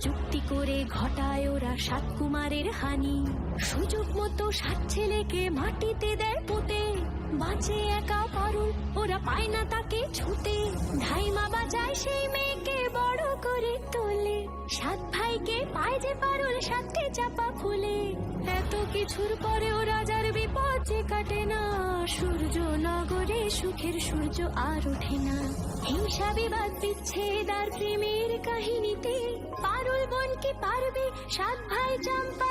যুক্তি করে ঘটায় ওরা সাত কুমারের হানি। সুযোগ মতো সাত ছেলেকে মাটিতে দেয় পুঁতে। বাঁচে একা পারুল, ওরা পায় না তাকে ছুতে। ধাইমা বাজায় সেই মেয়েকে বড় করে তোলে। সাত ভাইকে পায় যে পারুল সাতটি চাপা ফুলে এত কিছুর পরেও রাজার বিপদ যে কাটে না। সূর্য নগরে সুখের সূর্য আর ওঠে না। হিংসা বিবাদ বিচ্ছেদ আর প্রেমের কাহিনীতে পারুল বোন কি পারবে সাত ভাই চম্পা